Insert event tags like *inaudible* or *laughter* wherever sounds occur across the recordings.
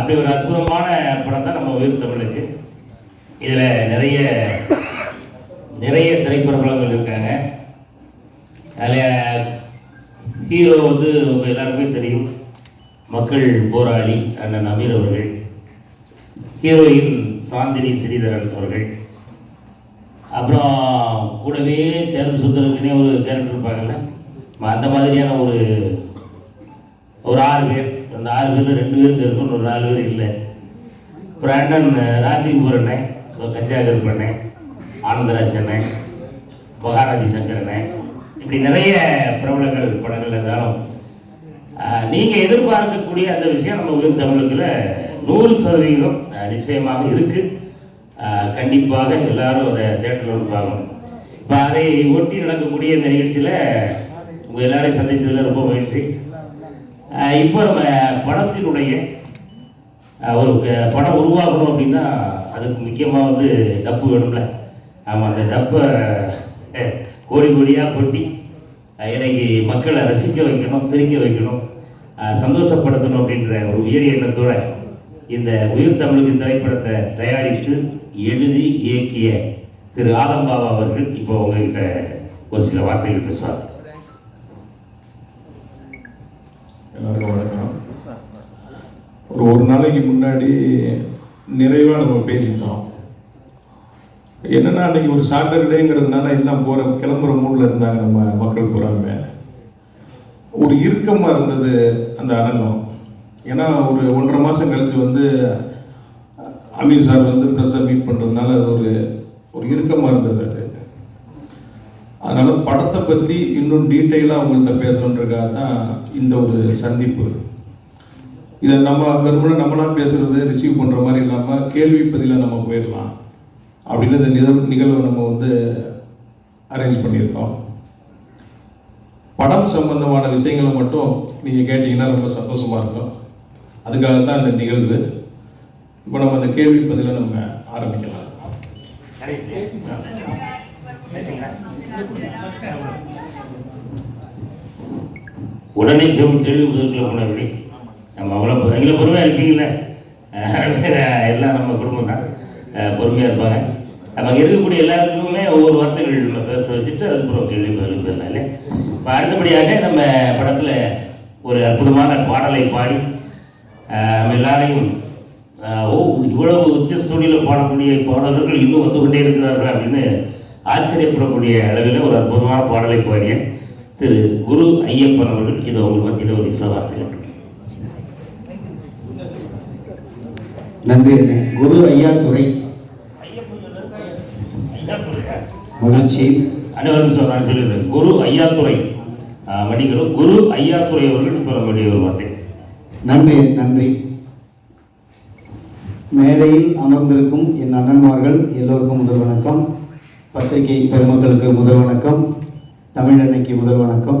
அப்படி ஒரு அற்புதமான படம் தான் நம்ம உயிர் தமிழுக்கு. இதில் நிறைய நிறைய திரைப்பிரபலங்கள் இருக்காங்க. அதில் ஹீரோ வந்து உங்கள் எல்லாருக்குமே தெரியும். மக்கள் போராளி அண்ணன் அமீர் அவர்கள். ஹீரோயின் சாந்தினி ஸ்ரீதரன் அவர்கள். அப்புறம் கூடவே சேர்ந்து சுந்தரத்துனே ஒரு கேரக்டர் இருப்பாங்கல்ல. ம- அந்த மாதிரியான ஒரு ஒரு ஆறு பேர். அந்த ஆறு பேரில் ரெண்டு பேரும் இருக்கும் ஒரு நாலு பேர் இல்லை. அப்புறம் அண்ணன் ராஜீவ்பூர் அண்ணன் கஞ்சாகர் அண்ணன் ஆனந்தராஜ் அண்ணன் மகாராஜி சங்கர் அண்ணன் இப்படி நிறைய பிரபலங்கள் படங்கள் இருந்தாலும் நீங்கள் எதிர்பார்க்கக்கூடிய அந்த விஷயம் நம்ம உயிர் தமிழுக்குல நூறு சதவீதம் நிச்சயமாக இருக்குது கண்டிப்பாக எல்லாரும் அதை தேட்டரில் வந்து பார்க்கணும். இப்போ அதை ஒட்டி நடக்கக்கூடிய இந்த நிகழ்ச்சியில் உங்கள் எல்லாரையும் சந்திச்சதில் ரொம்ப மகிழ்ச்சி. இப்போ நம்ம படத்தினுடைய ஒரு படம் உருவாகணும் அப்படின்னா அதுக்கு முக்கியமாக வந்து டப்பு வேணும்ல. ஆமாம் அந்த டப்பை கோடி கோடியாக கொட்டி இன்னைக்கு மக்களை ரசிக்க வைக்கணும் சிரிக்க வைக்கணும் சந்தோஷப்படுத்தணும் அப்படின்ற ஒரு உயர் எண்ணத்தோட இந்த உயிர் தமிழுக்கு திரைப்படத்தை தயாரித்து எழுதி இயக்கிய திரு ஆதம்பாபா அவர்கள் இப்போ உங்ககிட்ட ஒரு சில வார்த்தைகள் பேசுவார். எல்லாருக்கும் வணக்கம். ஒரு ஒரு நாளைக்கு முன்னாடி நிறைவாக நம்ம பேசிட்டோம் என்னன்னா அன்னைக்கு ஒரு சாட்டர்டேங்கிறதுனால எல்லாம் போகிற கிளம்புற மூடில் இருந்தாங்க நம்ம மக்கள் பூராமே. ஒரு இறுக்கமாக இருந்தது அந்த அரங்கம். ஏன்னா ஒரு ஒன்றரை மாதம் கழிச்சு வந்து அமீர் சார் வந்து ப்ரெஸ்ஸை மீட் பண்ணுறதுனால அது ஒரு ஒரு இறுக்கமாக இருந்தது. அதனால் படத்தை பற்றி இன்னும் டீட்டெயிலாக அவங்கள்ட்ட பேசணுன்றக்காக தான் இந்த ஒரு சந்திப்பு. இதை நம்ம வெறுமனே நம்மளாக பேசுகிறது ரிசீவ் பண்ணுற மாதிரி இல்லாமல் கேள்வி பதிலாக நம்ம போயிடலாம் அப்படின்னு இந்த நிகழ்வு நிகழ்வை நம்ம வந்து அரேஞ்ச் பண்ணியிருக்கோம். படம் சம்பந்தமான விஷயங்களை மட்டும் நீங்கள் கேட்டிங்கன்னா ரொம்ப சந்தோஷமாக இருக்கும். அதுக்காக தான் இந்த நிகழ்வு. இப்போ நம்ம அந்த கேள்வி பதிலை நம்ம ஆரம்பிக்கலாம். உடனே கேள்வி கேள்வி பதில்களை போனபடி நம்ம அவ்வளோ எங்களை பொறுமையாக இருக்கீங்கள எல்லாம் நம்ம குடும்பம் தான் பொறுமையாக இருப்பாங்க. நம்ம அங்கே இருக்கக்கூடிய எல்லாருக்குமே ஒவ்வொரு வார்த்தைகள் நம்ம பேச வச்சுட்டு அதுக்கப்புறம் கேள்வி பதில் பேசலாம் இப்போ அடுத்தபடியாக நம்ம படத்தில் ஒரு அற்புதமான பாடலை பாடி நம்ம எல்லாரையும் ஓ இவ்வளவு உச்ச சூழலில் பாடக்கூடிய பாடல்கள் இன்னும் வந்து கொண்டே இருக்கிறார்கள் அப்படின்னு ஆச்சரியப்படக்கூடிய அளவில் ஒரு அற்புதமான பாடலை பாடிய திரு குரு ஐயப்பன் அவர்கள் இது உங்கள் மத்தியில் ஒரு வார்த்தைகள் நன்றி. குரு ஐயா துறை மகிழ்ச்சி. அனைவரும் நான் சொல்லிடுறேன். குரு ஐயாத்துறை அஹ் மன்னிக்கணும் குரு ஐயாத்துறை அவர்கள் இப்போ நம்முடைய ஒரு வார்த்தை நன்றி நன்றி. மேடையில் அமர்ந்திருக்கும் என் அண்ணன்மார்கள் எல்லோருக்கும் முதல் வணக்கம். பத்திரிகை பெருமக்களுக்கு முதல் வணக்கம். தமிழன்னைக்கு முதல் வணக்கம்.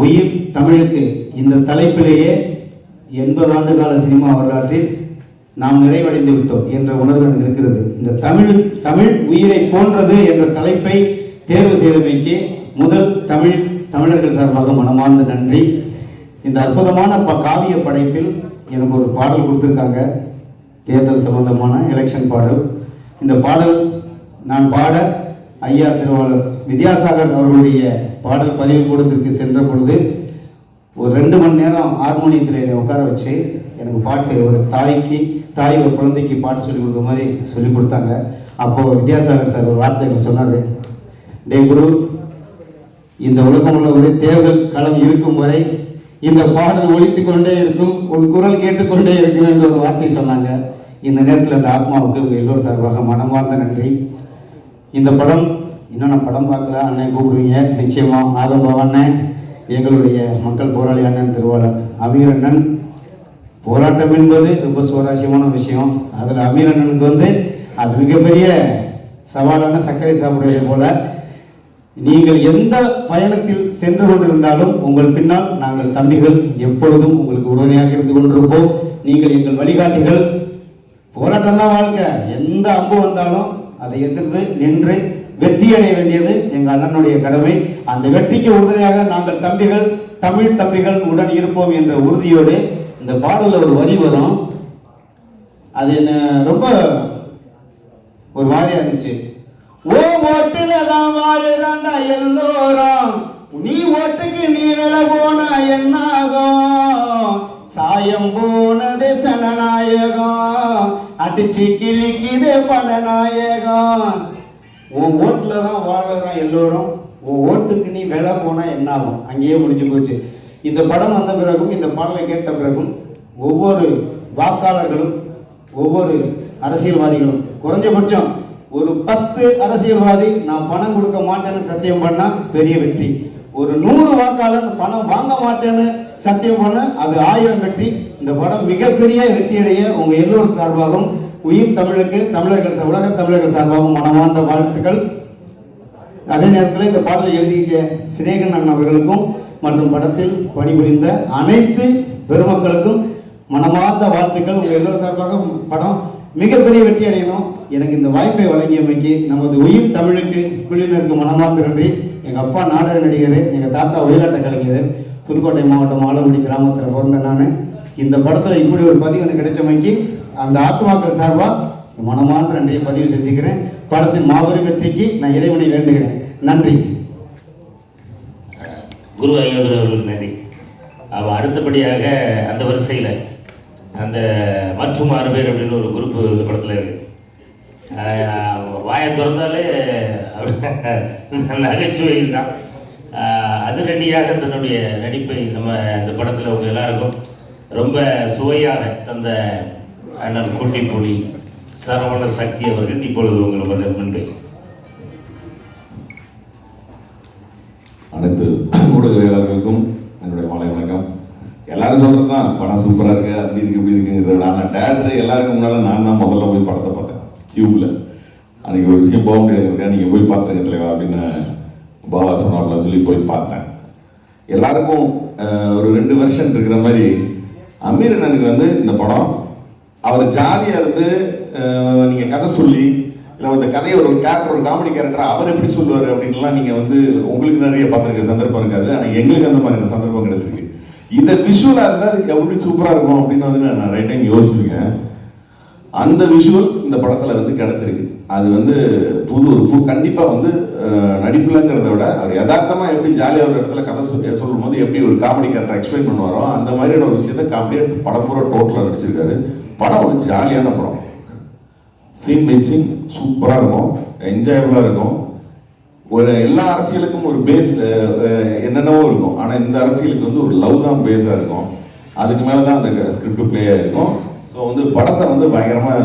உயிர் தமிழுக்கு இந்த தலைப்பிலேயே எண்பது ஆண்டு கால சினிமா வரலாற்றில் நாம் நிறைவடைந்து விட்டோம் என்ற உணர்வு இருக்கிறது. இந்த தமிழ் தமிழ் உயிரை போன்றது என்ற தலைப்பை தேர்வு செய்தமைக்கு முதல் தமிழ் தமிழர்கள் சார்பாக மனமார்ந்த நன்றி. இந்த அற்புதமான ப காவிய படைப்பில் எனக்கு ஒரு பாடல் கொடுத்துருக்காங்க. தேர்தல் சம்பந்தமான எலெக்ஷன் பாடல். இந்த பாடல் நான் பாட ஐயா திருவாளர் வித்யாசாகர் அவர்களுடைய பாடல் பதிவு கூடத்திற்கு சென்ற பொழுது ஒரு ரெண்டு மணி நேரம் ஹார்மோனியத்தில் என்னை உட்கார வச்சு எனக்கு பாட்டு ஒரு தாய்க்கு தாய் ஒரு குழந்தைக்கு பாட்டு சொல்லி கொடுத்த மாதிரி சொல்லி கொடுத்தாங்க. அப்போது வித்யாசாகர் சார் ஒரு வார்த்தை சொன்னார். டே குரு இந்த உலகம் உள்ள ஒரு தேர்தல் களம் இருக்கும் வரை இந்த பாடல் ஒழித்து கொண்டே இருக்கும் உன் குரல் கேட்டுக்கொண்டே இருக்கும் என்று ஒரு வார்த்தை சொன்னாங்க. இந்த நேரத்தில் அந்த ஆத்மாவுக்கு உங்கள் எல்லோரும் சார்பாக மனமார்ந்த நன்றி. இந்த படம் இன்னும் நான் படம் பார்க்கல அண்ணன் கூப்பிடுவீங்க. நிச்சயமா ஆதம்பா அண்ணன் எங்களுடைய மக்கள் போராளி அண்ணன் திருவாளர் அமீர் அண்ணன். போராட்டம் என்பது ரொம்ப சுவாரஸ்யமான விஷயம். அதில் அமீர் அண்ணனுக்கு வந்து அது மிகப்பெரிய சவாலான சர்க்கரை சாப்பிடுவதை போல. நீங்கள் எந்த பயணத்தில் சென்று கொண்டிருந்தாலும் உங்கள் பின்னால் நாங்கள் தம்பிகள் எப்பொழுதும் உங்களுக்கு உடனடியாக இருந்து கொண்டிருப்போம். நீங்கள் எங்கள் வழிகாட்டிகள். போராட்டம் தான் வாழ்க்கை. எந்த அம்பு வந்தாலும் அதை எதிர்த்து நின்று வெற்றி அடைய வேண்டியது எங்கள் அண்ணனுடைய கடமை. அந்த வெற்றிக்கு உறுதுணையாக நாங்கள் தம்பிகள் தமிழ் தம்பிகள் உடன் இருப்போம் என்ற உறுதியோடு இந்த பாடலில் ஒரு வரி வரும். அது என்ன ரொம்ப ஒரு மாதிரியா இருந்துச்சு. ஓ ஓட்டுல தான் வாழுறாண்டா எல்லோரும். நீ ஓட்டுக்கு நீ விலை போனா என்னாகும்? சாயம் போனது சனநாயகம். அடிச்சு கிழிக்குது படநாயகம். உன் ஓட்டுல தான் வாழறோம் எல்லோரும் உன் ஓட்டுக்கு நீ விலை போனா என்ன ஆகும்? அங்கேயே முடிஞ்சு போச்சு. இந்த படம் வந்த பிறகும் இந்த பாடலை கேட்ட பிறகும் ஒவ்வொரு வாக்காளர்களும் ஒவ்வொரு அரசியல்வாதிகளும் குறைஞ்சபட்சம் ஒரு பத்து அரசியல்வாதி நான் பணம் கொடுக்க மாட்டேன்னு சத்தியம் பண்ணா பெரிய வெற்றி. ஒரு நூறு வாக்காளர் பணம் வாங்க மாட்டேன்னு சத்தியம் பண்ண அது ஆயிரம் வெற்றி. இந்த படம் மிகப்பெரிய வெற்றியடைய உங்க எல்லோரும் சார்பாகவும் உயிர் தமிழுக்கு தமிழர்கள் உலக தமிழர்கள் சார்பாகவும் மனமார்ந்த வாழ்த்துக்கள். அதே நேரத்தில் இந்த பாடலை எழுதிய சினேகன் அண்ணன் அவர்களுக்கும் மற்றும் படத்தில் பணிபுரிந்த அனைத்து பெருமக்களுக்கும் மனமார்ந்த வாழ்த்துக்கள். உங்கள் எல்லோரும் சார்பாக படம் மிகப்பெரிய வெற்றி அடையணும். எனக்கு இந்த வாய்ப்பை வழங்கியமைக்கு நமது உயிர் தமிழுக்கு குழுவினருக்கு மனமார்ந்த நன்றி. எங்கள் அப்பா நாடக நடிகர் எங்கள் தாத்தா ஒயிலாட்ட கலைஞர் புதுக்கோட்டை மாவட்டம் ஆலங்குடி கிராமத்தில் பிறந்த நான். இந்த படத்தில் இப்படி ஒரு பதிவு எனக்கு கிடைச்சமைக்கு அந்த ஆத்மாக்கள் சார்பாக மனமார்ந்த நன்றியை பதிவு செஞ்சுக்கிறேன். படத்தின் மாபெரும் வெற்றிக்கு நான் இறைவனை வேண்டுகிறேன். நன்றி. குரு ஐயோதர் அவர்களுக்கு நன்றி. அவள் அடுத்தபடியாக அந்த வரிசையில் அந்த மற்றும் ஆறு பேர் அப்படின்னு ஒரு குரூப் இந்த படத்தில் இருக்கு. வாயை திறந்தாலே நகைச்சுவை தான். அதிரடியாக தன்னுடைய நடிப்பை நம்ம இந்த படத்தில் உங்கள் எல்லாருக்கும் ரொம்ப சுவையாக தந்த அண்ணன் கூட்டிப்புலி சரவண சக்தி அவர்கள் இப்பொழுது உங்கள் முன்பே. அனைத்து ஊடகவியலாளர்களுக்கும் என்னுடைய மாலை வணக்கம். எல்லாரும் சொல்கிறது தான் படம் சூப்பராக இருக்குது அப்படி இருக்கு இப்படி இருக்குங்கிறத விட ஆனால் டேரக்டர் எல்லாருக்கும் முன்னால் நான் தான் முதல்ல போய் படத்தை பார்த்தேன். கியூப்ல அன்றைக்கி ஒரு விஷயம் போக முடியாதுங்க நீங்கள் போய் பார்த்துருங்க தலைவா அப்படின்னு பாபா சொன்னாப்ல சொல்லி போய் பார்த்தேன். எல்லாருக்கும் ஒரு ரெண்டு வருஷன் இருக்கிற மாதிரி அமீர் அண்ணனுக்கு வந்து இந்த படம் அவர் ஜாலியாக இருந்து நீங்கள் கதை சொல்லி இல்லை அந்த கதையை ஒரு கேரக்டர் ஒரு காமெடி கேரக்டர் அவர் எப்படி சொல்லுவார் அப்படின்லாம் நீங்கள் வந்து உங்களுக்கு நிறைய பார்த்துருக்க சந்தர்ப்பம் இருக்காது. ஆனால் எங்களுக்கு அந்த மாதிரியான சந்தர்ப்பம் கிடைச்சிருக்கு. இந்த விஷுவலாக இருந்தால் அதுக்கு எப்படி சூப்பராக இருக்கும் அப்படின்னு வந்து நான் நிறைய டைம் யோசிச்சிருக்கேன். அந்த விஷுவல் இந்த படத்தில் வந்து கிடச்சிருக்கு. அது வந்து புது ஒரு புது கண்டிப்பாக வந்து நடிப்புலங்கிறத விட அது யதார்த்தமாக எப்படி ஜாலியாக ஒரு இடத்துல கதை சொல்லி சொல்லும் போது எப்படி ஒரு காமெடி கேரக்டர் எக்ஸ்பிளைன் பண்ணுவாரோ அந்த மாதிரியான ஒரு விஷயத்த காமெடியாக படம் பூரா டோட்டலாக நடிச்சிருக்காரு. படம் ஒரு ஜாலியான படம். சீன் பை சீன் சூப்பராக இருக்கும். என்ஜாயபுளாக இருக்கும். ஒரு எல்லா அரசியலுக்கும் ஒரு பேஸ் என்னென்னவோ இருக்கும். ஆனால் இந்த அரசியலுக்கு வந்து ஒரு லவ் தான் பேஸாக இருக்கும். அதுக்கு மேலே தான் அந்த ஸ்கிரிப்ட் ப்ளே ஆகிருக்கும் ஸோ வந்து படத்தை வந்து பயங்கரமாக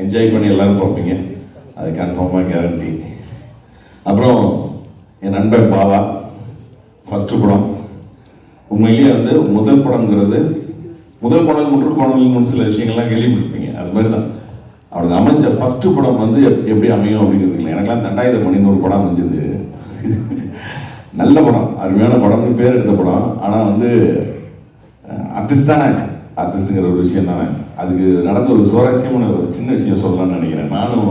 என்ஜாய் பண்ணி எல்லாரும் பார்ப்பீங்க. அது கன்ஃபார்மாக கேரண்டி அப்புறம் என் நண்பன் பாவா ஃபஸ்ட்டு படம். உண்மையிலேயே வந்து முதல் படம்ங்கிறது முதல் படம் முற்று கோணல்னு சில விஷயங்கள்லாம் கேள்விப்பட்டிருப்பீங்க. அது மாதிரி தான் அவனுக்கு அமைஞ்ச ஃபஸ்ட்டு படம் வந்து எப்படி அமையும் அப்படிங்கிறது இல்லை. எனக்கெல்லாம் தண்டாயுத மணின்னு ஒரு படம் அமைஞ்சது. நல்ல படம் அருமையான படம்னு பேர் எடுத்த படம். ஆனால் வந்து ஆர்டிஸ்ட் தானே ஆர்டிஸ்ட்டுங்கிற ஒரு விஷயம் தானே அதுக்கு நடந்த ஒரு சுவாரஸ்யமான ஒரு சின்ன விஷயம் சொல்லலாம்னு நினைக்கிறேன். நானும்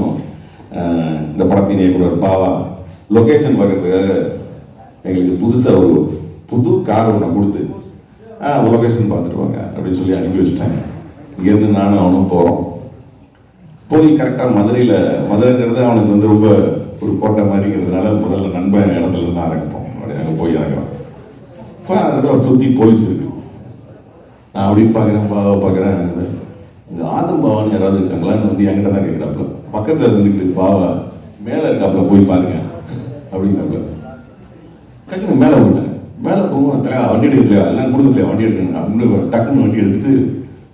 இந்த படத்தின் இயக்குனர் பாவா லொக்கேஷன் பார்க்கறதுக்காக எங்களுக்கு புதுசாக ஒரு புது கார் ஒன்று கொடுத்து ஆ லொகேஷன் பார்த்துட்டு வாங்க அப்படின்னு சொல்லி அனுப்பி வச்சிட்டாங்க இங்கேருந்து நானும் அவனும் போகிறோம் போய் கரெக்டாக மதுரையில் மதுரைங்கிறது அவனுக்கு வந்து ரொம்ப ஒரு கோட்டை மாதிரிங்கிறதுனால முதல்ல நண்பன் இடத்துல இருந்து ஆரம்பிப்போம். அப்படி அங்கே போய் இறங்குறோம். இப்போ அந்த இடத்துல சுற்றி போலீஸ் இருக்குது நான் அப்படி பார்க்குறேன் பாவா பார்க்குறேன் இங்கே ஆதம் பாவான்னு யாராவது இருக்காங்களான்னு வந்து என்கிட்ட தான் கேட்குறாப்புல. பக்கத்தில் இருந்துக்கிட்டு பாவா மேலே இருக்காப்புல போய் பாருங்க. அப்படிங்கிறாப்புல. டக்குன்னு மேலே விட்டேன் மேலே போகும் தலையா வண்டி எடுக்கலையா எல்லாம் கொடுக்கலையா வண்டி எடுக்கணும். அப்படின்னு டக்குன்னு வண்டி எடுத்துட்டு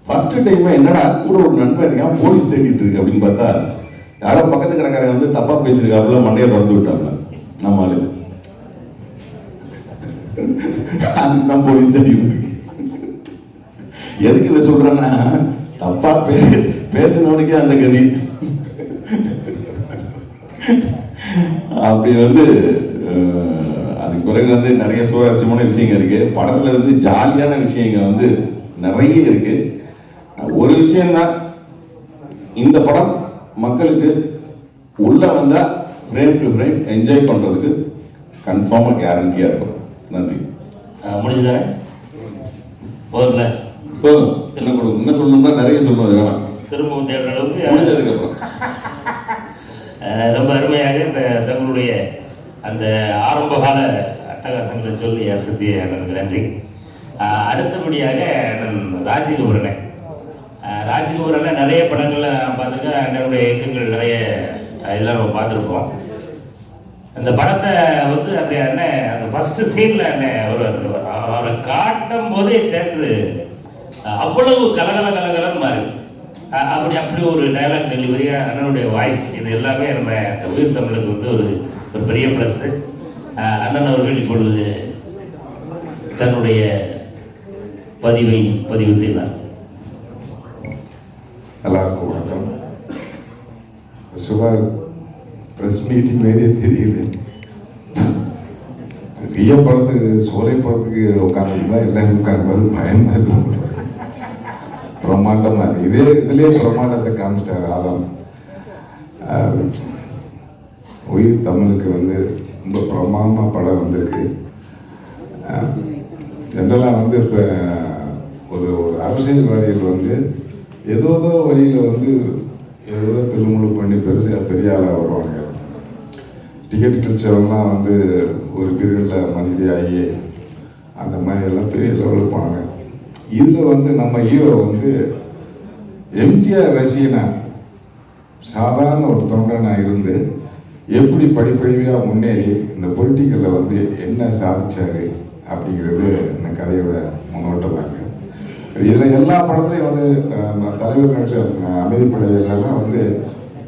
ஃபஸ்ட்டு டைமே என்னடா கூட ஒரு நண்பன் இருக்கான் போலீஸ் தேடிட்டு இருக்கு அப்படின்னு பார்த்தா யாரோ பக்கத்து கடைக்காரங்க வந்து தப்பாக பேசியிருக்காப்புல மண்டையை திறந்து விட்டாப்புல. நம்ம ஆளு அதுதான் போலீஸ் தேடி இருக்கு எதுக்கு இதை சொல்றேன்னா தப்பா பே பேசினவனுக்கே அந்த கதி. அப்படி வந்து அதுக்கு பிறகு வந்து நிறைய சுவாரஸ்யமான விஷயங்கள் இருக்கு. படத்துல இருந்து ஜாலியான விஷயங்கள் வந்து நிறைய இருக்கு. ஒரு விஷயம்தான் இந்த படம் மக்களுக்கு உள்ள வந்தா ஃப்ரேம் டு ஃப்ரேம் என்ஜாய் பண்றதுக்கு கன்ஃபார்மாக கேரண்டியாக இருக்கும். நன்றி. முடிஞ்சுதானே? போதும்ல? இப்போ என்ன கொடு என்ன சொல்லணும்னா நிறைய சொல்லணும் அது வேணாம் திரும்பவும் தேடுற அளவுக்கு முடிஞ்சதுக்கப்புறம். ரொம்ப அருமையாக இந்த தங்களுடைய அந்த ஆரம்பகால அட்டகாசங்களை சொல்லி அசத்திய அண்ணனுக்கு நன்றி. அடுத்தபடியாக அண்ணன் ராஜகபுரனை. ராஜகபுரனை நிறைய படங்கள்ல பார்த்துருக்கேன். அண்ணனுடைய இயக்கங்கள் நிறைய இதெல்லாம் நம்ம பார்த்துருப்போம். அந்த படத்தை வந்து அப்படி அண்ணன் அந்த ஃபர்ஸ்ட் சீன்ல அண்ணன் அவர் அவரை காட்டும் போதே தேட்டரு அவ்வளவு கலகல கலகலன்னு மாறி அப்படி அப்படி ஒரு டைலாக் டெலிவரியாக அண்ணனுடைய வாய்ஸ் இது எல்லாமே நம்ம உயிர் தமிழுக்கு வந்து ஒரு ஒரு பெரிய ப்ளஸ்ஸு அண்ணன் அவர்கள் இப்பொழுது தன்னுடைய பதிவை பதிவு செய்தார். எல்லாருக்கும் வணக்கம். சுமார் ப்ரெஸ் மீட்டிங் பேரே தெரியல ஐயா படத்துக்கு சோலை படத்துக்கு உட்காந்துருந்தா எல்லாரும் உட்காந்து பயமாக இருக்கும் பிரம்மாண்டமா இருக்கு இதே இதுலயே பிரம்மாண்டத்தை காமிச்சிட்டாரு ஆலம் உயிர் தமிழுக்கு வந்து ரொம்ப பிரமாண்டமாக படம் வந்திருக்கு. ஜென்ரலாக வந்து இப்போ ஒரு ஒரு அரசியல்வாதிகள் வந்து ஏதோ ஏதோ வழியில் வந்து ஏதோ திருமுழு பண்ணி பெருசாக பெரிய ஆளாக வருவாங்க டிக்கெட் கிழிச்சவங்கலாம் வந்து ஒரு பீரியடில் மந்திரி ஆகி அந்த மாதிரி எல்லாம் பெரிய லெவலில் போனாங்க இதில் வந்து நம்ம ஹீரோ வந்து எம்ஜிஆர் ரசிகனா சாதாரண ஒரு தொண்டனாக இருந்து எப்படி படிப்படியாக முன்னேறி இந்த பொலிட்டிக்கலில் வந்து என்ன சாதிச்சார் அப்படிங்கிறது இந்த கதையோட முன்னோட்டமாக இதில் எல்லா படத்துலையும் வந்து தலைவர் நடிச்ச அமைதிப்படையிலலாம் வந்து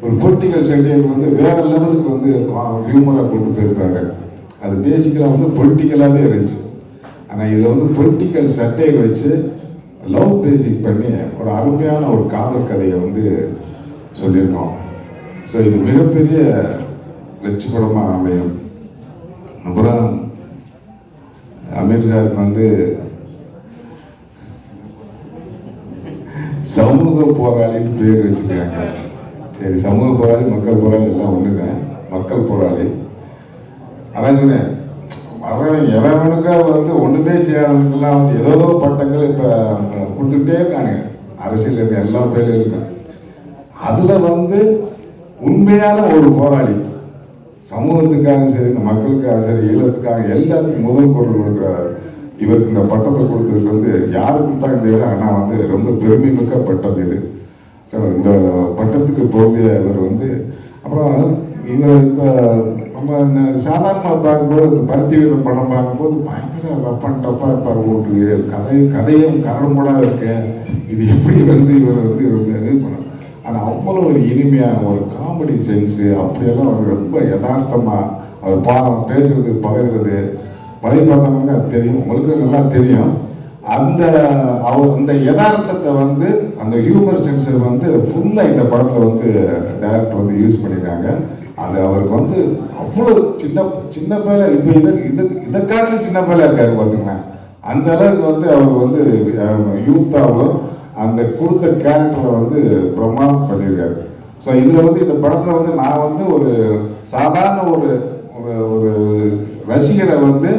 ஒரு பொலிட்டிக்கல் செட்டியர் வந்து வேற லெவலுக்கு வந்து ஹியூமராக கொண்டு போயிருப்பாரு அது பேசிக்கலாக வந்து பொலிட்டிக்கலாகவே இருந்துச்சு. ஆனால் இதில் வந்து பொலிட்டிக்கல் சட்டையை வச்சு லவ் பேசிக் பண்ணி ஒரு அருமையான ஒரு காதல் கதையை வந்து சொல்லியிருக்கோம். ஸோ இது மிகப்பெரிய வெற்றி படமாக அமையும். அப்புறம் அமீர் சாருக்கு வந்து சமூக போராளின்னு பேர் வச்சிருக்காங்க. சரி சமூக போராளி மக்கள் போராளி எல்லாம் ஒன்று தான் மக்கள் போராளி. அதான் சொன்னேன் வர்றவன் எவனுக்கா வந்து ஒன்றுமே செய்யாதவனுக்கெல்லாம் வந்து ஏதோ பட்டங்கள் இப்போ கொடுத்துக்கிட்டே இருக்கானுங்க. அரசியல் இருக்க எல்லா பேரும் இருக்கான் அதில் வந்து உண்மையான ஒரு போராளி சமூகத்துக்காகவும் சரி இந்த மக்களுக்காக சரி ஈழத்துக்காக எல்லாத்துக்கும் முதல் குரல் கொடுக்குறாரு. இவருக்கு இந்த பட்டத்தை கொடுத்ததுக்கு வந்து யார் கொடுத்தாங்க தெரியல ஆனால் வந்து ரொம்ப பெருமைமிக்க பட்டம் இது. ஸோ இந்த பட்டத்துக்கு போகிய இவர் வந்து அப்புறம் இவர் இப்போ நம்ம சாதாரணமாக பார்க்கும்போது அந்த பருத்தி வீரன் படம் பார்க்கும்போது பயங்கர ரப்பன் டப்பாக இருப்பார் ஓட்டு கதை கதையும் கரடுமுடாக இருக்கு. இது எப்படி வந்து இவர் வந்து இவர் இது பண்ண ஆனால் அவ்வளோ ஒரு இனிமையான ஒரு காமெடி சென்ஸு அப்படியெல்லாம் வந்து ரொம்ப யதார்த்தமாக அவர் பா பேசுறது பழகுறது. பழைய பார்த்தவங்களுக்கு அது தெரியும். உங்களுக்கு நல்லா தெரியும். அந்த அவர் அந்த யதார்த்தத்தை வந்து அந்த ஹியூமர் சென்ஸை வந்து ஃபுல்லாக இந்த படத்தில் வந்து டைரக்டர் வந்து யூஸ் பண்ணியிருக்காங்க அது அவருக்கு வந்து அவ்வளோ சின்ன சின்ன பிள்ளை இப்போ இதை இதை இதை காட்டிலும் சின்ன பையல இருக்காரு பார்த்துங்களேன் அந்த அளவுக்கு வந்து அவர் வந்து யூத்தாகவும் அந்த கொடுத்த கேரக்டரை வந்து பிரமாதம் பண்ணியிருக்காரு. ஸோ இதில் வந்து இந்த படத்தில் வந்து நான் வந்து ஒரு சாதாரண ஒரு ஒரு ஒரு ரசிகரை வந்து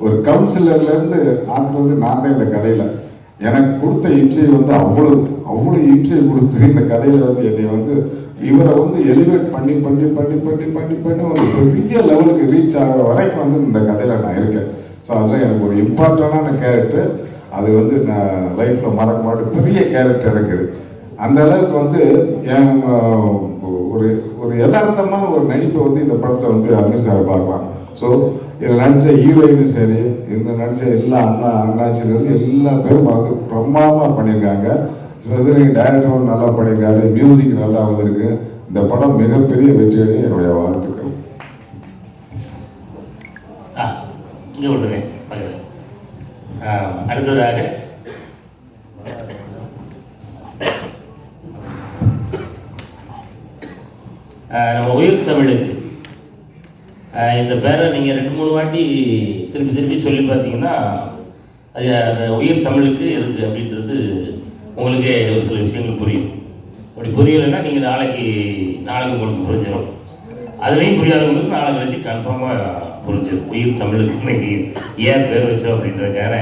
ஒரு கவுன்சிலர்லேருந்து ஆக்குறது நான் தான் இந்த கதையில். எனக்கு கொடுத்த இம்சை வந்து அவ்வளோ அவ்வளோ இம்சை கொடுத்து இந்த கதையில் வந்து என்னை வந்து இவரை வந்து எலிவேட் பண்ணி பண்ணி பண்ணி பண்ணி பண்ணி பண்ணி ஒரு பெரிய லெவலுக்கு ரீச் ஆகிற வரைக்கும் வந்து இந்த கதையில் நான் இருக்கேன். ஸோ அதில் எனக்கு ஒரு இம்பார்ட்டண்டான கேரக்டர் அது வந்து நான் லைஃப்பில் மறக்க மாட்டேன். பெரிய கேரக்டர் எனக்கு அந்த அளவுக்கு வந்து என் ஒரு ஒரு யதார்த்தமான ஒரு நடிப்பை வந்து இந்த படத்தில் வந்து அமீர் சார் பார்க்கலாம். ஸோ இதில் நடித்த ஹீரோயினும் சரி இந்த நடித்த எல்லா அண்ணா அண்ணாச்சிலேருந்து எல்லா பேரும் வந்து பிரமாதமாக பண்ணியிருக்காங்க. ஸ்பெஷலி டைரக்டரும் நல்லா பண்ணியிருக்காரு மியூசிக் நல்லா வந்திருக்கு. இந்த படம் மிகப்பெரிய வெற்றியடைய என்னுடைய வாழ்த்துக்கள். ஆ இங்கே விட்டுருங்க ஆ, அடுத்ததாக நம்ம உயிர் தமிழுக்கு. இந்த பேரை நீங்கள் ரெண்டு மூணு வாட்டி திருப்பி திருப்பி சொல்லி பார்த்தீங்கன்னா அது அந்த உயிர் தமிழுக்கு எதுக்கு அப்படின்றது உங்களுக்கே ஒரு சில விஷயங்கள் புரியும். அப்படி புரியலைன்னா நீங்கள் நாளைக்கு நாளைக்கு உங்களுக்கு புரிஞ்சிடும் அதுலேயும் புரியாதவங்களுக்கு நாளை கழிச்சு கன்ஃபார்மாக புரிஞ்சிடும் உயிர் தமிழுக்கு *laughs* இன்னைக்கு ஏன் பேர் வச்சோம் அப்படின்றக்கார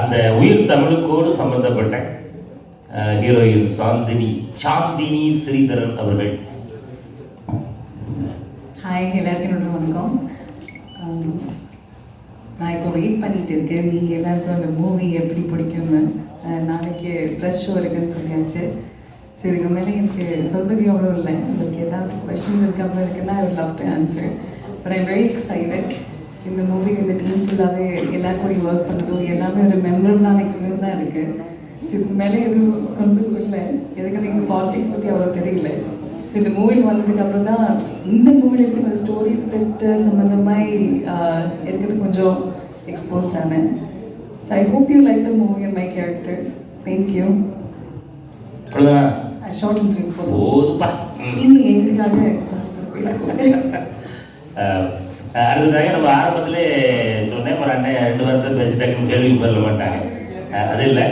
அந்த உயிர் தமிழுக்கோடு சம்மந்தப்பட்ட ஹீரோயின் சாந்தினி சாந்தினி ஸ்ரீதரன் அவர்கள். ஹாய் எல்லாருக்கும் என்னோட வணக்கம். நான் இப்போ வெயிட் பண்ணிட்டு இருக்கேன். நீங்கள் எல்லாருக்கும் அந்த மூவி எப்படி பிடிக்கும்னு. நாளைக்கு ஃப்ரெஷ் ஷோ இருக்குன்னு சொல்லியாச்சு. ஸோ இதுக்கு மேலே எனக்கு சொல்றதுக்கு அவ்வளோ இல்லை. உங்களுக்கு ஏதாவது கொஷின்ஸ் இருக்க இருக்குன்னா I would love to answer. But I very excited இந்த மூவிக்கு இந்த டீம் ஃபுல்லாகவே எல்லாரும் கூட ஒர்க் பண்ணதும் எல்லாமே ஒரு மெமரபிளான எக்ஸ்பீரியன்ஸ் தான் இருக்குது ஸோ இதுக்கு மேலே எதுவும் சொல்றதுக்கு இல்லை. எதுக்கு எனக்கு பாலிடிக்ஸ் பற்றி அவ்வளோ தெரியல. ஸோ இந்த மூவியில் வந்ததுக்கு அப்புறம் தான் இந்த மூவியில் இருக்கிற அந்த ஸ்டோரி ஸ்கிரிப்ட் சம்மந்தமாய் இருக்கிறது கொஞ்சம் எக்ஸ்போஸ்ட் ஆனேன். So I hope you like the movie and my character thank you அவ்வளோதான் ஷார்ட் அண்ட் ஸ்வீட் போதும் போதுப்பா. இனி எங்களுக்காக அடுத்ததாக நம்ம ஆரம்பத்திலே சொன்னேன் ஒரு அண்ணன் ரெண்டு வாரத்தை பேசிட்டாங்கன்னு கேள்வி பெற மாட்டாங்க அது இல்லை.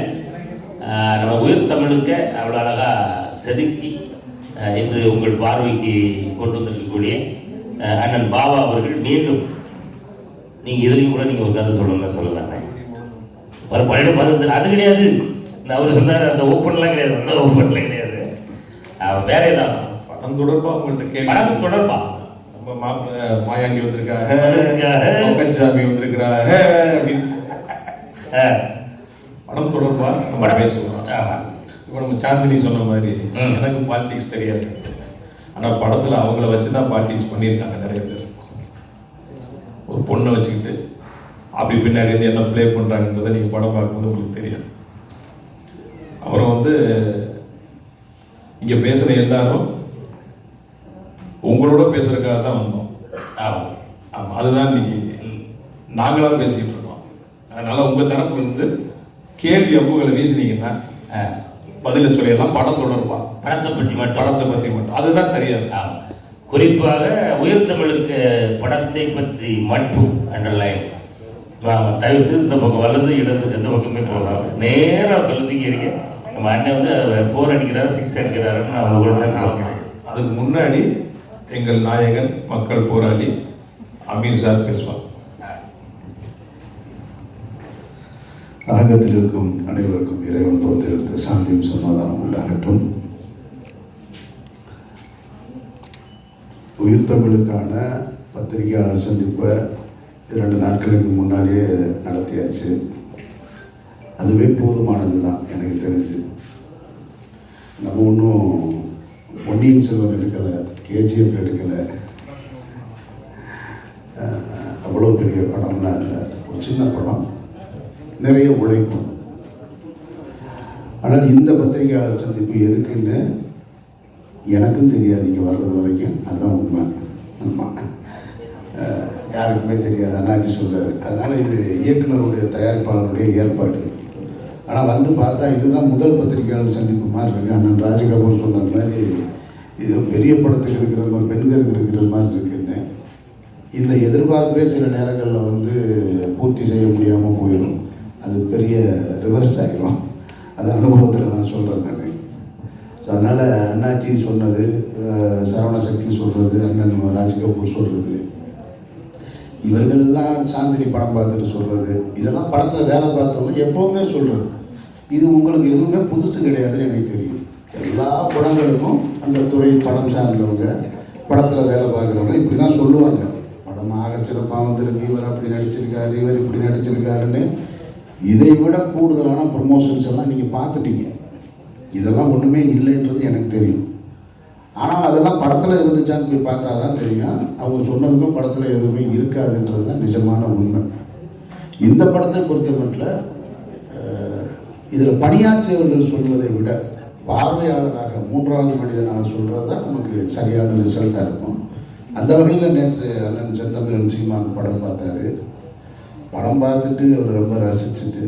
நம்ம உயிர் தமிழுக்கு அவ்வளோ அழகாக செதுக்கி இன்று உங்கள் பார்வைக்கு கொண்டு வந்திருக்கக்கூடிய அண்ணன் பாபா அவர்கள் மீண்டும் நீங்கள் இதுலேயும் கூட நீங்கள் ஒரு கதை சொல்லணும்னு சொல்லலாமே. ஒரு பன்னெண்டு பதினஞ்சு அது கிடையாது. இந்த அவர் சொன்னார் அந்த ஓப்பன்லாம் கிடையாது. அந்த ஓப்பன்லாம் கிடையாது. வேற ஏதாவது? படம் தொடர்பாக உங்கள்கிட்ட கேள்வி? படம் தொடர்பா? நம்ம மா- மாயாண்டி வந்திருக்காங்க. பங்கஜாமி வந்திருக்கிறாங்க அப்படின்னு படம் தொடர்பாக நம்ம பேசுவோம். இப்போ நம்ம சாந்தினி சொன்ன மாதிரி. எனக்கு பாலிடிக்ஸ் தெரியாது. ஆனால் படத்தில் அவங்கள வச்சு தான் பாலிடிக்ஸ் பண்ணியிருக்காங்க நிறைய பேர். ஒரு பொண்ணை வச்சுக்கிட்டு அப்படி பின்னாடி இருந்து என்ன ப்ளே பண்ணுறாங்கன்றதை நீங்கள் படம் பார்க்கும்போது உங்களுக்கு தெரியும் அப்புறம் வந்து இங்கே பேசுகிற எல்லாரும் உங்களோட பேசுறதுக்காக தான் வந்தோம். ஆமா ஆமாம் அதுதான் இன்னைக்கு நாங்களாக பேசிக்கிட்டு இருக்கோம். அதனால் உங்கள் தரப்புல இருந்து கேள்வி அம்புகளை வீசினீங்கன்னா பதில சொல்லிடலாம். படம் தொடர்பா? படத்தை பற்றி மட்டும். படத்தை பற்றி மட்டும். அதுதான் சரியா இருக்கும். ஆமா. குறிப்பாக உயிர் தமிழுக்கு படத்தை பற்றி மட்டும் அண்டர்லைன் தயவு செய்து இந்த பக்கம் வலது இடது எந்த பக்கமே போகலாம் நேராக கழுதிக்கு இருக்க நம்ம அண்ணன் வந்து ஃபோர் அடிக்கிறாரு சிக்ஸ் அடிக்கிறாருன்னு நான் அவங்க கூட சேர்ந்து. அதுக்கு முன்னாடி எங்கள் நாயகன் மக்கள் போராளி அமீர் சார் பேசுவார். அரங்கத்தில் இருக்கும் அனைவருக்கும் இறைவன் புறத்திலிருந்து சாந்தியும் சமாதானம் உண்டாகட்டும். உயிர் தமிழுக்கான பத்திரிகையாளர் சந்திப்பை இரண்டு நாட்களுக்கு முன்னாடியே நடத்தியாச்சு. அதுவே போதுமானது தான் எனக்கு தெரிஞ்சு. நம்ம ஒன்றும் பொன்னியின் செல்வன் எடுக்கலை கேஜிஎஃப் எடுக்கலை. அவ்வளோ பெரிய படம்லாம் இல்லை. ஒரு சின்ன படம் நிறைய உழைப்பு. ஆனால் இந்த பத்திரிகையாளர் சந்திப்பு எதுக்குன்னு எனக்கும் தெரியாது இங்கே வர்றது வரைக்கும். அதுதான் உண்மை. ஆமாம் யாருக்குமே தெரியாது. அண்ணாச்சி சொல்கிறார் அதனால் இது இயக்குனருடைய தயாரிப்பாளருடைய ஏற்பாடு. ஆனால் வந்து பார்த்தா இதுதான் முதல் பத்திரிகையாளர் சந்திப்பு மாதிரி இருக்குது அண்ணன் ராஜகபூர் சொன்ன மாதிரி இது பெரிய படத்துக்கு இருக்கிற மாதிரி பெண்களுக்கு இருக்கிற மாதிரி இருக்குன்னு. இந்த எதிர்பார்ப்பே சில நேரங்களில் வந்து பூர்த்தி செய்ய முடியாமல் போயிடும். அது பெரிய ரிவர்ஸ் ஆகிரும் அது அனுபவத்தில் நான் சொல்கிறேன் நான். ஸோ அதனால் அண்ணாச்சி சொன்னது சரவண சக்தி சொல்கிறது அண்ணன் ராஜ் கபூர் சொல்கிறது இவர்கள்லாம் சாந்தினி படம் பார்த்துட்டு சொல்கிறது இதெல்லாம் படத்தில் வேலை பார்த்தவங்க எப்போவுமே சொல்கிறது இது உங்களுக்கு எதுவுமே புதுசு கிடையாதுன்னு எனக்கு தெரியும். எல்லா படங்களுக்கும் அந்த துறை படம் சார்ந்தவங்க படத்தில் வேலை பார்க்குறவங்க இப்படி தான் சொல்லுவாங்க. படம் ஆக சிறப்பாக வந்திருக்கு இவர் அப்படி நடிச்சிருக்காரு இவர் இப்படி நடிச்சிருக்காருன்னு. இதை விட கூடுதலான ப்ரொமோஷன்ஸ் எல்லாம் நீங்கள் பார்த்துட்டீங்க. இதெல்லாம் ஒன்றுமே இல்லைன்றது எனக்கு தெரியும். ஆனால் அதெல்லாம் படத்தில் இருந்துச்சான்னு போய் பார்த்தா தான் தெரியும். அவங்க சொன்னதுக்கும் படத்தில் எதுவுமே இருக்காதுன்றது தான் நிஜமான உண்மை. இந்த படத்தை பொறுத்த மட்டும் இதில் பணியாற்றியவர்கள் சொல்வதை விட பார்வையாளராக மூன்றாவது மனிதனாக சொல்கிறது தான் நமக்கு சரியான ரிசல்ட்டாக இருக்கும். அந்த வகையில் நேற்று அண்ணன் செந்தமிழன் சீமான் படம் பார்த்தாரு. படம் பார்த்துட்டு அவர் ரொம்ப ரசிச்சுட்டு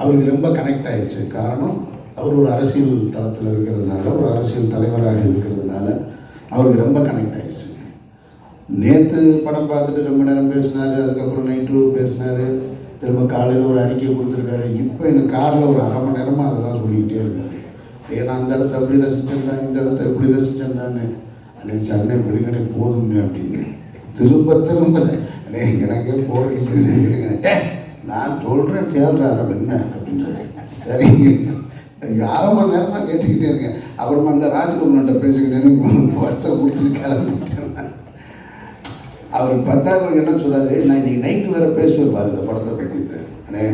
அவருக்கு ரொம்ப கனெக்ட் ஆயிடுச்சு காரணம் அவர் ஒரு அரசியல் தளத்தில் இருக்கிறதுனால ஒரு அரசியல் தலைவராக இருக்கிறதுனால அவருக்கு ரொம்ப கனெக்ட் ஆயிடுச்சு. நேற்று படம் பார்த்துட்டு ரொம்ப நேரம் பேசினார் அதுக்கப்புறம் நைட்டு பேசினார் திரும்ப காலையில் ஒரு அறிக்கை கொடுத்துருக்காரு. இப்போ எனக்கு காரில் ஒரு அரை மணி நேரமாக அதெல்லாம் சொல்லிக்கிட்டே இருக்காரு. ஏன்னா அந்த இடத்த அப்படி ரசிச்சேன்டான் இந்த இடத்த எப்படி ரசிச்சேன்டான்னு? அன்னைக்கு சரணை விடுங்கடே போதுமே அப்படின்னு. திரும்ப திரும்ப அண்ணே எனக்கே போர் அடிக்குதுன்னு விடுங்க நான் சொல்கிறேன் கேள்றா என்ன? அப்படின்றாரு. சரிங்க அரை மணி நேரமாக கேட்டுக்கிட்டே இருக்கேன். அப்புறமா அந்த ராஜ்குமார்கிட்ட பேசிக்கிட்டேன்னு வாட்ஸ்அப் கொடுத்துட்டு கிளம்பிட்டேன் அவர் பத்தாவது என்ன சொல்கிறாரு நான் இன்றைக்கி நைட்டு வேறு பேசுவேன் பாரு இந்த படத்தை பற்றி அண்ணே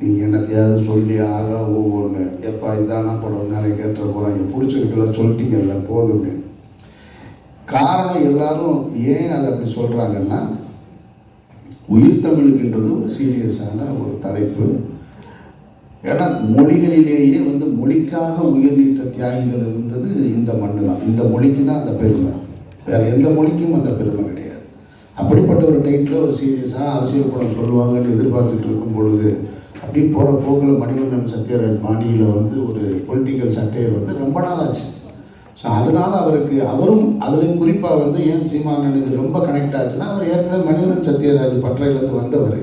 நீங்கள் என்னத்தையாவது சொல்லி ஆகா ஒவ்வொன்று எப்பா இதானா படம்? நாளைக்கு கேட்டுற என் பிடிச்சிருக்கல சொல்லிட்டீங்கல்ல போதும்னு காரணம் எல்லாரும் ஏன் அதை அப்படி சொல்கிறாங்கன்னா உயிர் தமிழுக்குன்றது ஒரு சீரியஸான ஒரு தலைப்பு. ஏன்னா மொழிகளிலேயே வந்து மொழிக்காக உயிர் நீத்த தியாகிகள் இருந்தது இந்த மண்ணு தான். இந்த மொழிக்கு தான் அந்த பெருமை. வேற எந்த மொழிக்கும் அந்த பெருமை கிடையாது. அப்படிப்பட்ட ஒரு டைட்டில் ஒரு சீரியஸான அரசியல் படம் சொல்லுவாங்கன்னு எதிர்பார்த்துட்டு இருக்கும் பொழுது அப்படி போகிற போக்கில் மணிவண்ணன் சத்யராஜ் பாணியில் வந்து ஒரு பொலிட்டிக்கல் சட்டையை வந்து ரொம்ப நாள் ஆச்சு ஸோ அதனால் அவருக்கு அவரும் அதுலேயும் குறிப்பாக வந்து ஏன் சீமானனுக்கு ரொம்ப கனெக்ட் ஆச்சுன்னா அவர் ஏற்கனவே மணிவண்ணன் சத்யராஜ் பற்றையிலேருந்து வந்தவர்.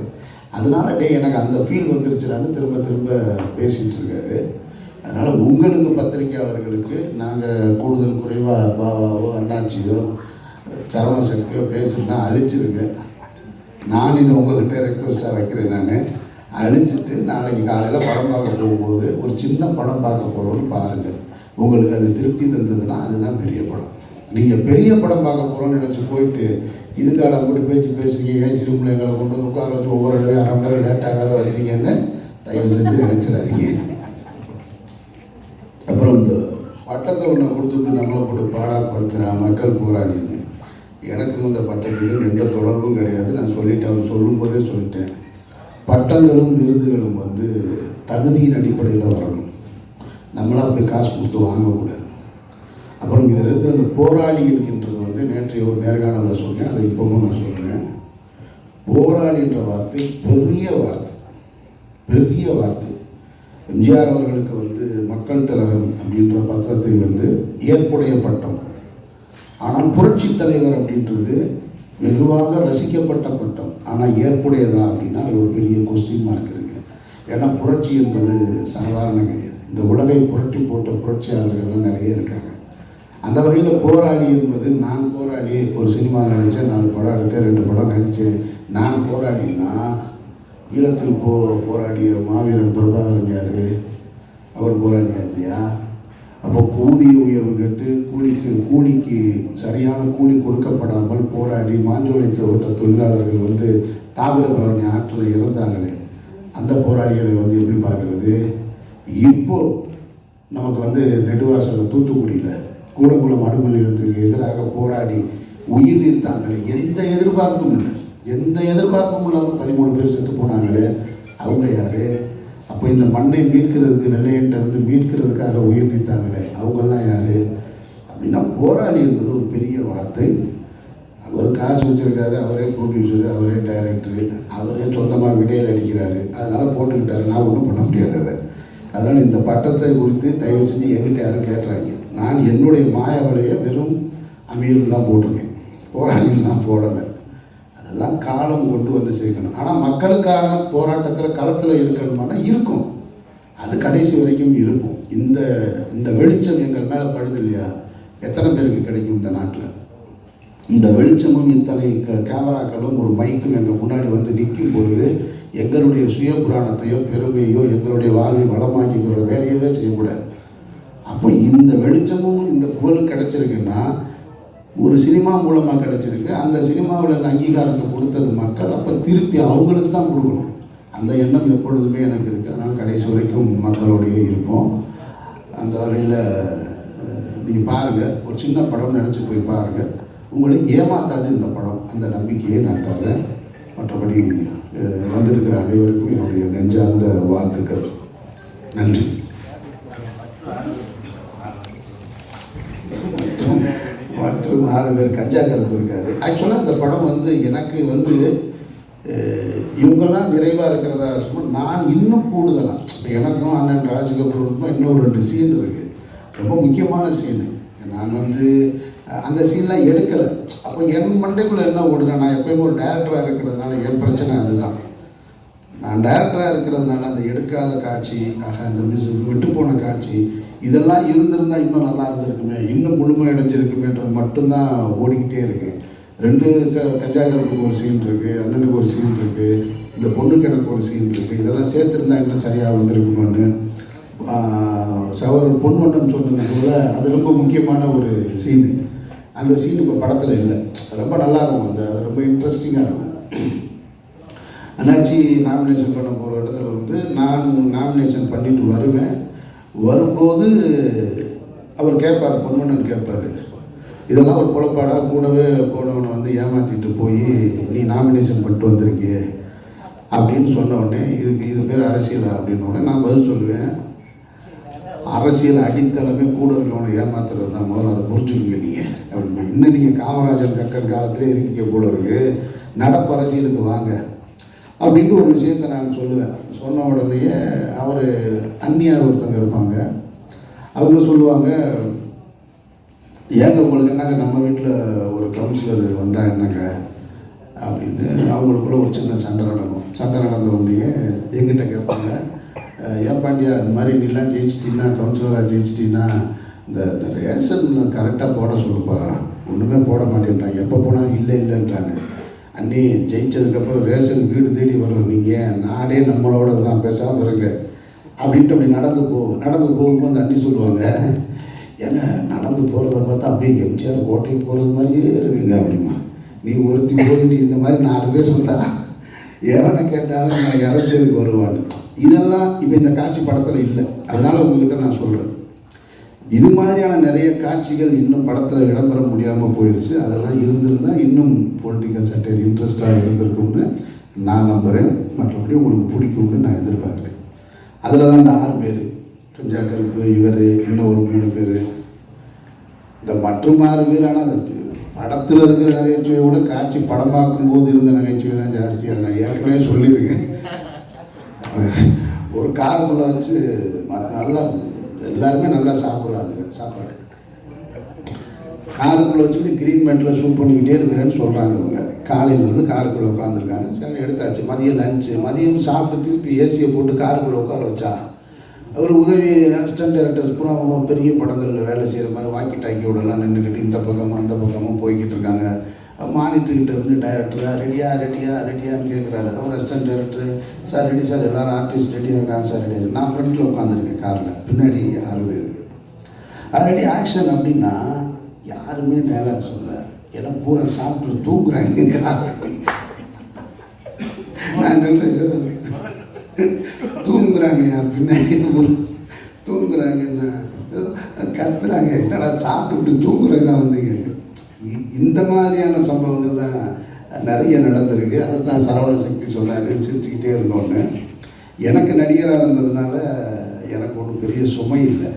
அதனால டே எனக்கு அந்த ஃபீல் வந்துருச்சுடான்னு திரும்ப திரும்ப பேசிகிட்டு இருக்காரு. அதனால் உங்களுக்கு பத்திரிகையாளர்களுக்கு நாங்கள் கூடுதல் குறைவாக பாபாவோ அண்ணாச்சியோ சரவண சக்தியோ பேசுனா அழிச்சிருங்க. நான் இதை உங்கள்கிட்ட ரெக்வஸ்ட்டாக வைக்கிறேன் நான். அழிச்சிட்டு நாளைக்கு காலையில் படம் பார்க்க போகும்போது ஒரு சின்ன படம் பார்க்க போகிறோன்னு பாருங்கள் உங்களுக்கு அது திருப்தி தந்ததுன்னா அதுதான் பெரிய படம். நீங்கள் பெரிய படம் பார்க்க போகிறோன்னு நினச்சி போயிட்டு இதுக்காக கூட பேச்சு பேசுறீங்க ஏசி ரூமில் எங்களை கொண்டு வந்து உட்கார வச்சு ஒவ்வொரு இடமே அரை மணி நேரம் லேட்டாக வேறு வந்தீங்கன்னு தயவு செஞ்சு நினச்சிடாதீங்க. அப்புறம் இந்த பட்டத்தை ஒன்று கொடுத்துட்டு நம்மளை போட்டு பாடாப்படுத்துகிறா மக்கள் போராடின்னு எனக்கும் இந்த பட்டத்துக்கும் எந்த தொடர்பும் கிடையாது. நான் சொல்லிட்டேன் அவர் சொல்லும்போதே சொல்லிட்டேன். பட்டங்களும் விருதுகளும் வந்து தகுதியின் அடிப்படையில் வரணும். நம்மளாக போய் காசு கொடுத்து வாங்கக்கூடாது. அப்புறம் இதில் இருக்கிற அந்த போராளிகளுக்கு பற்றி ஒரு நேர்காணலில் சொன்னேன் அதை இப்போவும் நான் சொல்கிறேன் போராடின்ற வார்த்தை பெரிய வார்த்தை. பெரிய வார்த்தை. எம்ஜிஆர் அவர்களுக்கு வந்து மக்கள் திலகம் அப்படின்ற பத்திரத்தை வந்து ஏற்புடைய பட்டம். ஆனால் புரட்சி தலைவர் அப்படின்றது வெகுவாக ரசிக்கப்பட்ட பட்டம். ஆனால் ஏற்புடையதா அப்படின்னா அது ஒரு பெரிய கொஸ்டின் மார்க் இருக்கு. ஏன்னா புரட்சி என்பது சாதாரண கிடையாது. இந்த உலகை புரட்டி போட்ட புரட்சியாளர்கள்லாம் நிறைய இருக்காங்க. அந்த வகையில் போராளி என்பது நான் போராளி ஒரு சினிமா நடித்தேன் நாலு படம் எடுத்தேன் ரெண்டு படம் நடித்தேன் நான் போராடினா ஈழத்தில் போ போராடிய மாவீரன் பிரபாகரன் யார்? அவர் போராடியா இல்லையா? அப்போ ஊதிய உயர்வு கேட்டு கூலிக்கு கூலிக்கு சரியான கூலி கொடுக்கப்படாமல் போராடி மாஞ்சோழித்து தோட்ட தொழிலாளர்கள் வந்து தாமிரபரணி ஆற்றில் இறந்தாங்களே அந்த போராளிகளை வந்து எப்படி பார்க்குறது? இப்போ நமக்கு வந்து நெடுவாசலில் தூத்துக்குடியில் கூடங்குளம் அணுமொழியத்துக்கு எதிராக போராடி உயிர் நீர்த்தாங்களே எந்த எதிர்பார்ப்பும் இல்லை. எந்த எதிர்பார்ப்பும் இல்லாமல் பதிமூணு பேர் செத்து போனாங்களே அவங்க யார்? அப்போ இந்த மண்ணை மீட்கிறதுக்கு வெள்ளையன்ட்ட இருந்து மீட்கிறதுக்காக உயிர் நீத்தாங்களே அவங்கெல்லாம் யார்? அப்படின்னா போராளி என்பது ஒரு பெரிய வார்த்தை. அவர் காசு வச்சிருக்காரு அவரே ப்ரொடியூசர் அவரே டைரக்டரு அவரே சொந்தமாக விடையில் அடிக்கிறாரு. அதனால் போட்டுக்கிட்டாரு. நான் ஒன்றும் பண்ண முடியாது அதை. அதனால் இந்த பட்டத்தை குறித்து தயவு செஞ்சு எங்கிட்ட யாரும் கேட்டுறாங்க நான் என்னுடைய மாய வலையை வெறும் அமீருக்கு தான் போட்டிருக்கேன். போராளிலாம் போடலை. அதெல்லாம் காலம் கொண்டு வந்து சேர்க்கணும். ஆனால் மக்களுக்கான போராட்டத்தில் களத்தில் இருக்கணுமானா இருக்கும். அது கடைசி வரைக்கும் இருப்போம் இந்த இந்த வெளிச்சம் எங்கள் மேலே படுது இல்லையா? எத்தனை பேருக்கு கிடைக்கும் இந்த நாட்டில்? இந்த வெளிச்சமும் இத்தனை க- கேமராக்களும் ஒரு மைக்கும் எங்கள் முன்னாடி வந்து நிற்கும் பொழுது எங்களுடைய சுய புராணத்தையோ பெருமையோ எங்களுடைய வாழ்வை வளமாக்கிக்கிற வேலையவே செய்யக்கூடாது. அப்போ இந்த வெளிச்சமும் இந்த புகழும் கிடைச்சிருக்குன்னா ஒரு சினிமா மூலமாக கிடச்சிருக்கு. அந்த சினிமாவில் அந்த அங்கீகாரத்தை கொடுத்தது மக்கள். அப்போ திருப்பி அவங்களுக்கு தான் கொடுக்கணும். அந்த எண்ணம் எப்பொழுதுமே எனக்கு இருக்குது அதனால் கடைசி வரைக்கும் மக்களோடையே இருப்போம். அந்த வகையில் நீங்கள் பாருங்கள் ஒரு சின்ன படம் நினச்சி போய் பாருங்கள் உங்களை ஏமாத்தாது இந்த படம். அந்த நம்பிக்கையை நான் தர்றேன். மற்றபடி வந்திருக்கிற அனைவருக்கும் என்னுடைய நெஞ்சார்ந்த வாழ்த்துக்கள். நன்றி. மற்றும் ஆறு பேர் கஞ்சா கருப்பு இருக்காரு ஆக்சுவலாக அந்த படம் வந்து எனக்கு வந்து இவங்கெல்லாம் நிறைவாக இருக்கிறதா சொல்லும்போது நான் இன்னும் கூடுதலாக இப்போ எனக்கும் அண்ணன் ராஜகபூருக்கும் இன்னும் ரெண்டு சீன் இருக்குது ரொம்ப முக்கியமான சீனு நான் வந்து அந்த சீன்லாம் எடுக்கலை. அப்போ என் மண்டைக்குள்ளே என்ன ஓடுனா நான் எப்பயுமே ஒரு டேரக்டராக இருக்கிறதுனால என் பிரச்சனை அதுதான். நான் டேரக்டராக இருக்கிறதுனால அந்த எடுக்காத காட்சி ஆக அந்த மியூசிக் விட்டு போன காட்சி இதெல்லாம் இருந்திருந்தால் இன்னும் நல்லா இருந்திருக்குமே இன்னும் முழுமை அடைஞ்சிருக்குமேன்றது மட்டும்தான் ஓடிக்கிட்டே இருக்கு. ரெண்டு ச கஞ்சாகருக்கு ஒரு சீன் இருக்குது அண்ணனுக்கு ஒரு சீன் இருக்குது இந்த பொண்ணுக்கு எனக்கு ஒரு சீன் இருக்குது இதெல்லாம் சேர்த்துருந்தா இன்னும் சரியாக வந்திருக்குமோன்னு சகோதரர் பொன்வண்ணன் சொன்னது கூட அது ரொம்ப முக்கியமான ஒரு சீனு அந்த சீன் இப்போ படத்தில் இல்லை. ரொம்ப நல்லா இருக்கும் அந்த அது ரொம்ப இன்ட்ரெஸ்டிங்காக இருக்கும். அண்ணாச்சி நாமினேஷன் பண்ண போகிற இடத்துல வந்து நான் நாமினேஷன் பண்ணிட்டு வருவேன். வரும்போது அவர் கேட்பார் பொன்வண்ணன் கேட்பார். இதெல்லாம் ஒரு புலப்பாடாக கூடவே போனவனை வந்து ஏமாற்றிட்டு போய் நீ நாமினேஷன் பண்ணிட்டு வந்திருக்கியே அப்படின்னு சொன்ன உடனே இதுக்கு இது பேர் அரசியலா? அப்படின்னு உடனே நான் பதில் சொல்லுவேன். அரசியல் அடித்தளமே கூட இருக்கவனை ஏமாத்துறது தான் முதல்ல அதை புரிஞ்சுக்கங்க நீங்கள் அப்படின்னு. இன்னும் நீங்கள் காமராஜர் கக்கன் காலத்திலே இருக்கீங்க போல இருக்கு. நடப்பு அரசியலுக்கு வாங்க. அப்படின்ட்டு ஒரு விஷயத்தை நான் சொல்லுவேன். சொன்ன உடனேயே அவர் அந்நியார் ஒருத்தங்க இருப்பாங்க. அவங்க சொல்லுவாங்க ஏங்க உங்களுக்கு என்னங்க நம்ம வீட்டில் ஒரு கவுன்சிலர் வந்தால் என்னங்க? அப்படின்னு அவங்களுக்குள்ள ஒரு சின்ன சண்டை நடக்கும். சண்டை நடந்த உடனே எங்கிட்ட கேட்பாங்க ஏன் பாண்டியா இந்த மாதிரி நீலாம் ஜெயிச்சிட்டின்னா கவுன்சிலராக ஜெயிச்சிட்டின்னா இந்த இந்த ரேஷன் கரெக்டாக போட சொல்லுப்பா. ஒன்றுமே போட மாட்டேன்றான் எப்போ போனாலும் இல்லை இல்லைன்றாங்க. அண்ணி ஜெயிச்சதுக்கப்புறம் ரேஷன் வீடு தேடி வரும் நீங்கள் நாடே நம்மளோட தான் பேசாமல் இருங்க. அப்படின்ட்டு அப்படி நடந்து போவோம் நடந்து போகும்போது அண்ணி சொல்லுவாங்க ஏங்க நடந்து போகிறத பார்த்தா அப்படியே எம்ஜிஆர் கோட்டைக்கு போகிறது மாதிரியே இருக்குங்க அப்படிமா. நீ ஒருத்தி போய் நீ இந்த மாதிரி நாலு பேர் இருந்தா எவனை கேட்டாலும் நான் அரசியலுக்கு வருவான்னு. இதெல்லாம் இப்போ இந்த காட்சி படத்தில் இல்லை. அதனால் உங்ககிட்ட நான் சொல்கிறேன் இது மாதிரியான நிறைய காட்சிகள் இன்னும் படத்தில் இடம்பெற முடியாமல் போயிடுச்சு அதெல்லாம் இருந்திருந்தால் இன்னும் பொலிட்டிக்கல் சட்டையர் இன்ட்ரெஸ்டாக இருந்திருக்கும்னு நான் நம்புகிறேன் மற்றபடி உங்களுக்கு பிடிக்கும்னு நான் எதிர்பார்க்குறேன். அதில் தான் இந்த ஆறு பேர். கொஞ்சா கருப்பு இவர் இன்னும் ஒரு மூணு பேர். இந்த மற்றும் ஆறு பேர் ஆனால் அது படத்தில் இருக்கிற நகைச்சுவையை விட காட்சி படமாக்கும் போது இருந்த நகைச்சுவை தான் ஜாஸ்தியாக நான் ஏற்கனவே சொல்லியிருக்கேன். ஒரு காருக்குள்ளே வச்சு மற்ற நல்லா எல்லாருமே நல்லா சாப்பிட்றாங்க சாப்பாடு. காருக்குள்ளே வச்சுக்கிட்டு க்ரீன் மேட்டில் ஷூட் பண்ணிக்கிட்டே இருக்கிறேன்னு சொல்கிறாங்க இவங்க. வந்து காருக்குள்ளே உட்காந்துருக்காங்க சரி எடுத்தாச்சு. மதியம் லஞ்சு மதியம் சாப்பிட்டு திருப்பி ஏசியை போட்டு காருக்குள்ளே உட்கார வச்சா அவர் உதவி அசிஸ்டன்ட் டைரக்டர்ஸ் பூரா பெரிய படங்களில் வேலை செய்கிற மாதிரி வாக்கி டாக்கி விடலாம் நின்றுக்கிட்டு இந்த பக்கமும் அந்த பக்கமும் போய்கிட்டு இருக்காங்க. மானிட்டர்கிட்ட இருந்து டைரக்டரா ரெடியா ரெடியா ரெடியான்னு கேட்குறாரு அவர் assistant director sir ready sir எல்லாரும் ஆர்டிஸ்ட் ரெடியாக இருக்காங்க சார் ரெடியாக நான் ஃப்ரண்ட்டில் உட்காந்துருக்கேன் காரில். பின்னாடி ஆறு பேர் ஆல்ரெடி ஆக்ஷன் அப்படின்னா யாருமே டைலாக் சொல்ல எல்லாம் பூரா சாப்பிட்டு தூக்குறாங்க நான் சொல்கிறேன் தூங்குறாங்க பின்னாடி? தூங்குறாங்க என்ன? கத்துறாங்க. என்னடா சாப்பிட்டு தூங்குறதா வந்தீங்க? இந்த மாதிரியான சம்பவங்கள் தான் நிறைய நடந்திருக்கு. அதை தான் சரவண சக்தி சொன்னார் சிரிச்சுக்கிட்டே இருந்தோன்னு. எனக்கு நடிகராக இருந்ததுனால எனக்கு ஒன்றும் பெரிய சுமை இல்லை.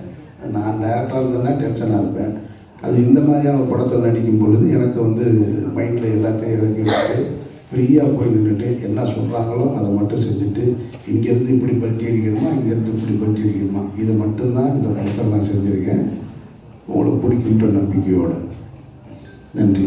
நான் டேரக்டராக இருந்தேன்னா டென்ஷனாக இருப்பேன். அது இந்த மாதிரியான ஒரு படத்தில் நடிக்கும் பொழுது எனக்கு வந்து மைண்டில் எல்லாத்தையும் இறங்கி விட்டு ஃப்ரீயாக போய் நின்றுட்டு என்ன சொல்கிறாங்களோ அதை மட்டும் செஞ்சுட்டு இங்கேருந்து இப்படி பட்டி அடிக்கணுமா இங்கேருந்து இப்படி பட்டி அடிக்கணுமா? இதை மட்டும்தான் இந்த படத்தில் நான் செஞ்சுருக்கேன். உங்களுக்கு பிடிக்குன்ற நம்பிக்கையோடு. நன்றி.